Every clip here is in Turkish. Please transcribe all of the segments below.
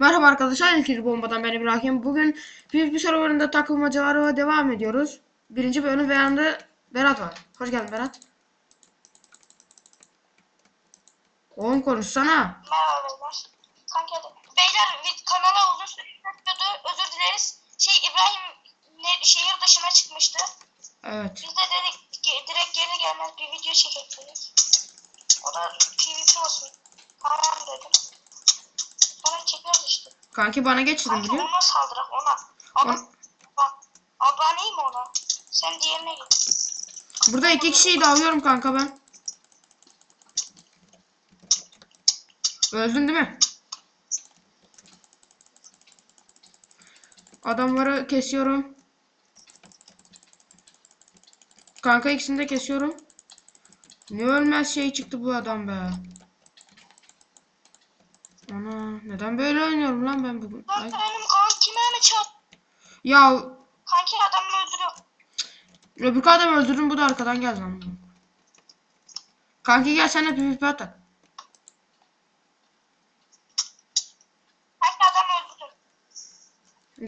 Merhaba arkadaşlar, İlkili Bomba'dan ben İbrahim. Bugün bir serverında takılmacalara devam ediyoruz. Birinci bölüm ve yanında Berat var. Hoş geldin Berat. Oğlum konuşsana. Merhaba beyler. Kanka. Beyler kanala uzun süre. Özür dileriz. Şey İbrahim ne, şehir dışına çıkmıştı. Evet. Biz de dedik ge- direkt geri gelmez bir video çekek dedik. O da PvP olsun. Tamam dedim. Çekeriz işte. Kanki bana geçirdin biliyor ona saldırak ona. Ama On- bak aboneyim ona. Sen diğerine git. Burada iki kişiyi de alıyorum kanka ben. Öldün değil mi? Adamları kesiyorum. Kanka ikisini de kesiyorum. Ne ölmez şey çıktı bu adam be. Ana neden böyle oynuyorum lan ben bugün? Ay. Kanka benim kankime mi çarp? Ya Kanki adamı öldürüyor. öbür adam öldürdüm bu da arkadan geldi lan. Kanki gel sen de PvP atak. Kanki adamı öldürüyor.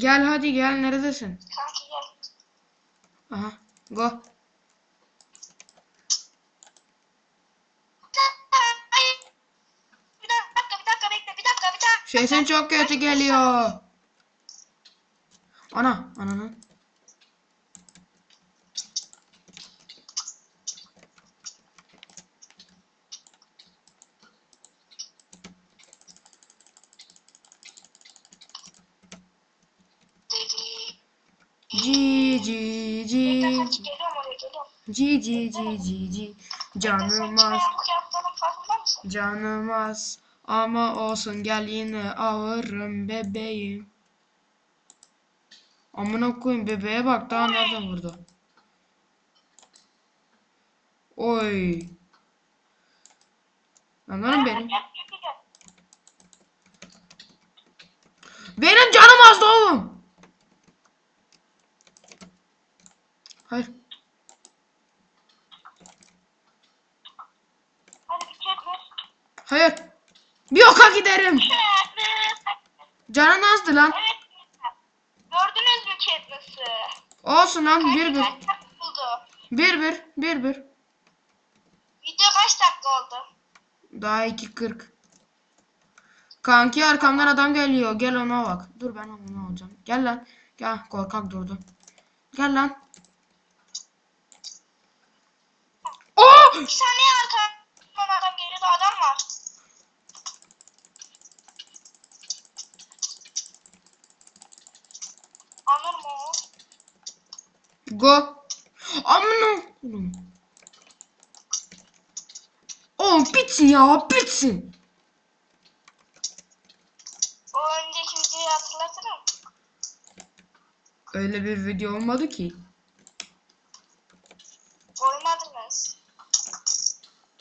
Gel hadi gel neredesin? Kanki gel. Aha go. Sesin çok kötü geliyor. Ana ananı. Ci ci ci ci ci ci ci ci canım az. Canım az ama olsun gel yine ağırım bebeğim. Amına koyayım bebeğe bak daha nereden vurdu? Oy. Anlarım benim. Benim canım azdı oğlum. Hayır. Hadi bir çek ver. Hayır. Ver. Canın azdı lan. Evet. Gördünüz mü Katniss'ı? Olsun lan bir bir. Bir bir. Bir bir. Video kaç dakika oldu? Daha 2.40. Kanki arkamdan adam geliyor. Gel ona bak. Dur ben onu alacağım. Gel lan. Gel korkak durdu. Gel lan. Oh! Bir saniye arkamdan adam geliyordu, adam var. Anır mı o? Go. Amına. Oğlum bitsin ya bitsin. O önceki videoyu hatırlatırım. Öyle bir video olmadı ki. Oynadınız.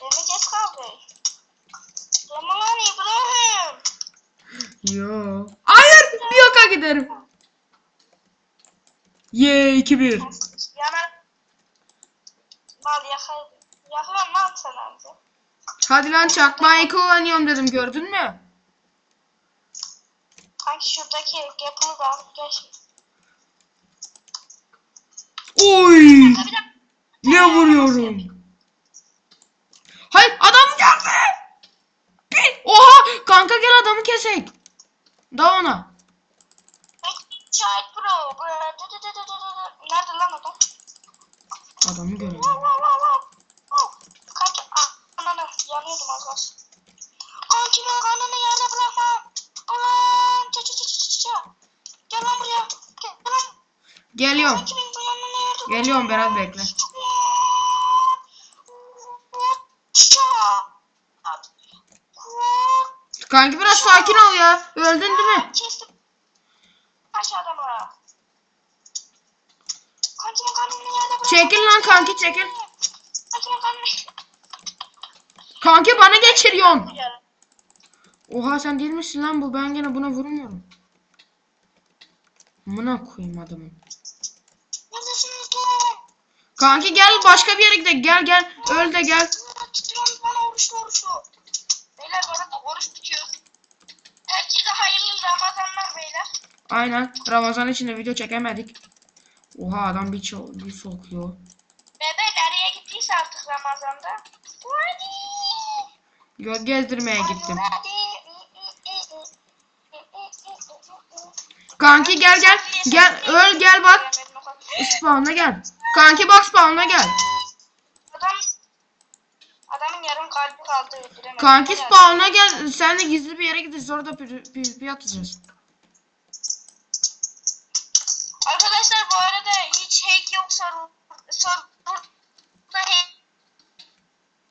Beni geç kaldı. Tamam lan İbrahim. Yo. Hayır bir oka giderim. Ye 2-1. Yana... Mal yakaydı. Yaklan lan sen amca. Hadi lan çakmayı kullanıyorum dedim gördün mü? Kanki şuradaki yapını da al. Gel şimdi. Oy! Ne vuruyorum? Hayır adam geldi. Bir. Oha kanka gel adamı kesek. Da ona. Şahit bro. dı. Nerede lan adam? Adamı. Wow. Kanki ananı yanıyordum az kalsın. Kankimin kanını yerde bırakmam. Ulan ça ça ça ça ça. Gel lan buraya. Gel lan. Geliyorum. Kankimin bu yanını yerde Geliyorum Berat bekle. Kanki biraz sakin ol ya. Öldün değil mi? Kestim. Aşağıda mı? Kankimin kanını yerde bırak. Çekil lan kanki çekil. Kankimin kanını. Kanki bana geçiriyorsun. Oha sen değil misin lan bu? Ben gene buna vurmuyorum. Amına koyayım adamı. Kanki gel başka bir yere gidelim. Gel gel. Öl de gel. Bana. Beyler bu arada oruç Aynen. Ramazan içinde video çekemedik. Oha adam bir, bir sokuyor. Bebe nereye gittiyse artık Ramazan'da. Hadi. Gezdirmeye gittim. Kanki gel gel. Gel öl gel bak. Spawn'a gel. Kanki bak spawn'a gel. Adam Adamın yarım kalbi kaldı öldüremedim. Kanki spawn'a gel. Senle gizli bir yere gideceğiz. Orada PvP atacağız. Arkadaşlar bu arada hiç hack yok sorun. Sorun.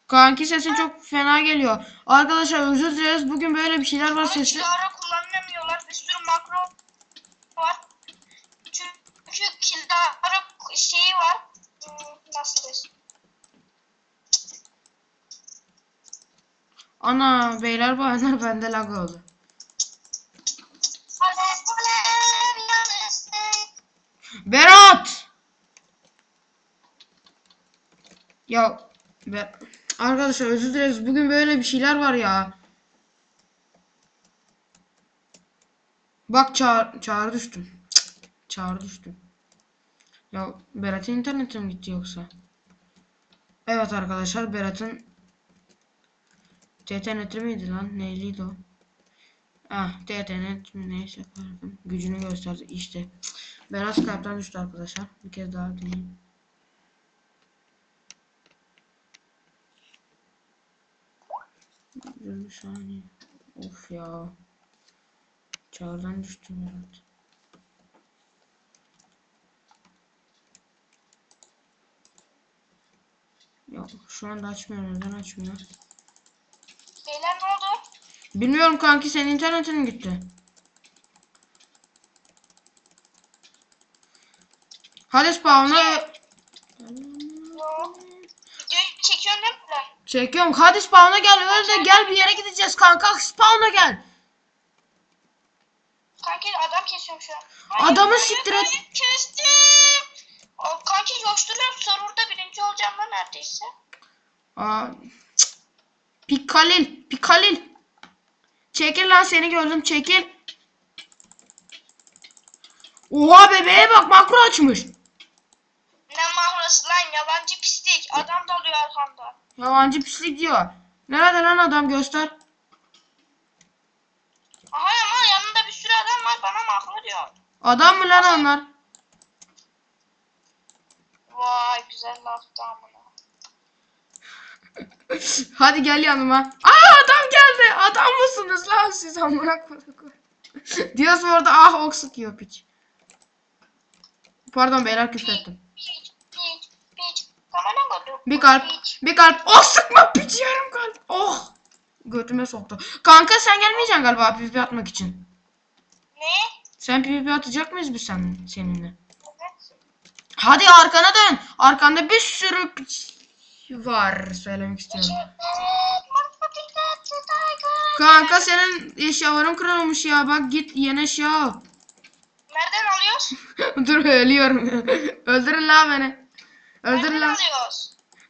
Kanki sesin çok fena geliyor. Arkadaşlar özür dileriz. Bugün böyle bir şeyler var sesi. Kilara kullanamıyorlar. Bir sürü makro var. Çünkü Kilara şeyi var. Hmm, Nasıl desem. Ana beyler bayanlar bende lag oldu. Ya be arkadaşlar özür dileriz. Bugün böyle bir şeyler var ya. Bak çağır çağrı düştüm. Cık, Çağrı düştüm. Ya Berat'ın interneti mi gitti yoksa? Evet arkadaşlar Berat'ın TTNet miydi lan? Neyliydi o? Ah TTNet mi neyse pardon. Gücünü gösterdi işte. Berat Skype'dan düştü arkadaşlar. Bir kez daha deneyeyim. Bir saniye. Of ya. Çağrıdan düştüm Berat. Yok şu anda açmıyor. Neden açmıyor? Beyler ne oldu? Bilmiyorum kanki senin internetin gitti? Hadi spawn'a Yok. Videoyu çekiyorsun değil mi? çekiyorum. Hadi spawn'a gel öl de gel bir yere gideceğiz kanka. Spawn'a gel. Kanki adam kesiyorum şu an. Adamı siktir et. Kestim. O, kanki coşturuyorum. Serverda birinci olacağım lan neredeyse. Aa, cık. Pikalil, Pikalil. Çekil lan seni gördüm çekil. Oha bebeğe bak makro açmış. Ne mahrası lan yalancı pislik. Adam dalıyor arkamda. Yalancı pislik diyor. Nerede lan adam göster. Aha ama yanında bir sürü adam var bana mahro diyor. Adam mı lan onlar? Vay güzel laftı amına. Hadi gel yanıma. Aa adam geldi. Adam mısınız lan siz amına koyayım. Diyorsun orada ah ok sıkıyor piç. Pardon beyler küfür ettim. Piç piç piç. Kamera koydum. Bir kalp, bir kalp. Oh sıkma piç yarım kalp. Oh. Götüme soktu. Kanka sen gelmeyeceksin galiba PvP atmak için. Ne? Sen PvP atacak mıyız biz sen, seninle? Evet. Hadi arkana dön. Arkanda bir sürü piç var söylemek istiyorum. Kanka senin eşyaların kırılmış ya. Bak git yeni eşya al. Nereden alıyoruz? Dur ölüyorum. Öldürün la beni. Öldürün Nereden la.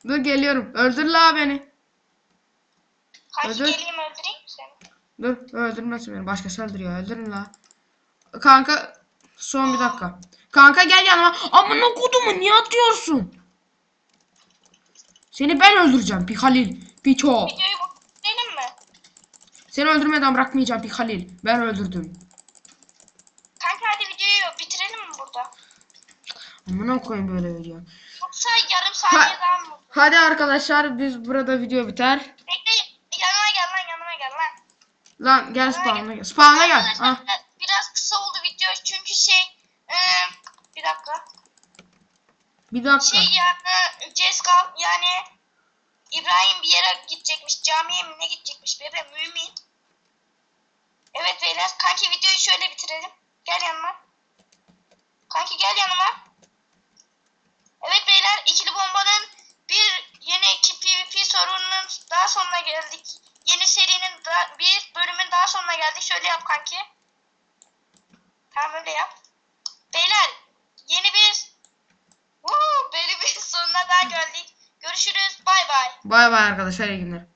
Dur geliyorum. Öldür la beni. Kanki Öldür. geleyim öldüreyim seni? Dur öldürmesin beni. Başkası öldürüyor. Öldürün la. Kanka son bir dakika. Kanka gel yanıma. Amına kodumu niye atıyorsun? Seni ben öldüreceğim Pihalil. Piço. Videoyu benim mi? Seni öldürmeden bırakmayacağım Pihalil. Ben öldürdüm. Kanka hadi videoyu bitirelim mi burada? Amına koyayım böyle video. Yoksa yarım saniye daha mı? Hadi arkadaşlar biz burada video biter. Bekle yanıma gel lan yanıma gel lan. Lan gel spawn'a gel. Spawn'a gel. Ah. biraz kısa oldu video çünkü şey e, bir dakika. Bir dakika. Şey yani Ceskal yani İbrahim bir yere gidecekmiş camiye mi ne gidecekmiş bebe mümin. Evet beyler kanki videoyu şöyle bitirelim. Gel yanıma. Kanki gel yanıma. Evet beyler ikili bombanın bir yeni iki PvP sorununun daha sonuna geldik. Yeni serinin da, bir bölümün daha sonuna geldik. Şöyle yap kanki. Tamam öyle yap. Beyler yeni bir Woo, bölümün sonuna daha geldik. Görüşürüz. Bay bay. Bay bay arkadaşlar iyi günler.